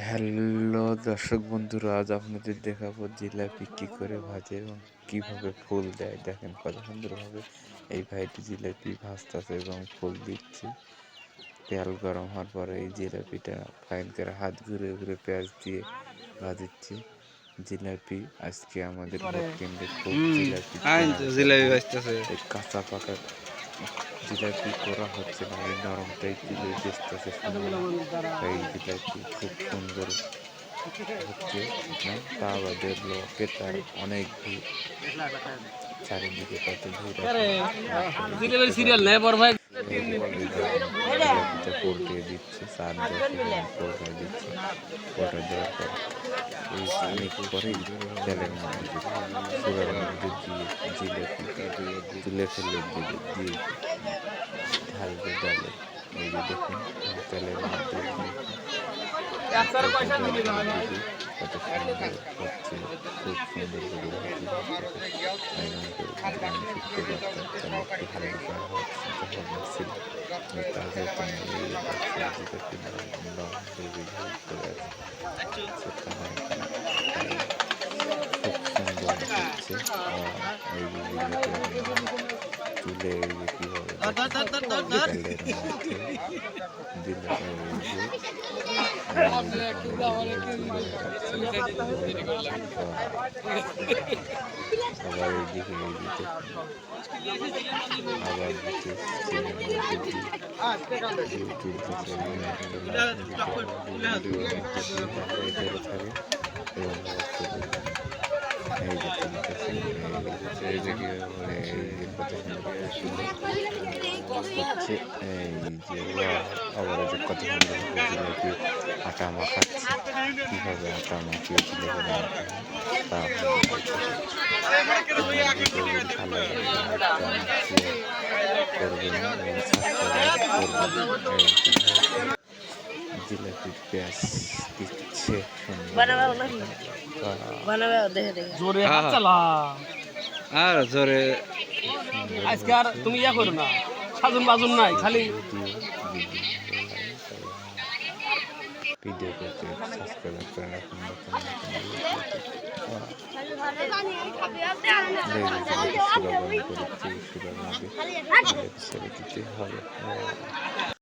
Hello দর্শক বন্ধুরা আজ আপনাদের দেখাবো জিলাপি কি করে ভাজে এবং কীভাবে ফুল দেয়। দেখেন কত সুন্দরভাবে এই ভাইটি জিলাপি ভাজতেছে এবং ফুল দিচ্ছে। তেল গরম হওয়ার পরে এই জিলাপিটা ফাইন করে হাত ঘুরে ঘুরে পেঁয়াজ দিয়ে ভাজিচ্ছে জিলাপি আজকে আমাদের ভোট কেন্দ্রে খুব জিলাপি জিলাপি। কাঁচা পাকা জিলাপি করা হচ্ছে না এই নরমটাই তুলে বেচতেছে সুন্দর এই জিলাপি খুব সুন্দর হচ্ছে তা বাদে লোকের অনেক ভিড়। চারিদিকে কত ভিড়। সিরিয়াল নেই বড় ভাই। দিচ্ছে সার দিয়ে দিচ্ছে পোল্টে দেওয়ার পর। এই অনেক পরেই তেলের মধ্যে সুগার মধ্যে দিয়ে তুলে ফেলে দিবে দিয়ে ঢালবে ডালে এই যে দেখুন তেলের মধ্যে কত সুন্দর হচ্ছে খুব সুন্দর করে একটু ভালো ছিল তাদের জন্য এই সবজিটা কিনে আমরা বেবি হেল্প করে আছি সেটা হয় না। খুব সুন্দর হচ্ছে আর এই যে জিনিসটা তুলে কীভাবে আবার এইদিকে এই আবার দিতে থাকে এবং এই হচ্ছে যে আবার যে আটা মাখাচ্ছে কীভাবে আটা মাখিয়ে জিলাপি বানাতে তা ভালো করবেন এবং সাবস্ক্রাইব করবেন জিলাপি পেঁয়াজ দিচ্ছে বানাবে বানাবে দেখে দেখে। জোরে চালা। আর জোরে। আজকে আর তুমি ইয়া করো না সাজুন বাজুন নাই খালি ভিডিও করতে সাবস্ক্রাইব করে রাখুন দিতে হবে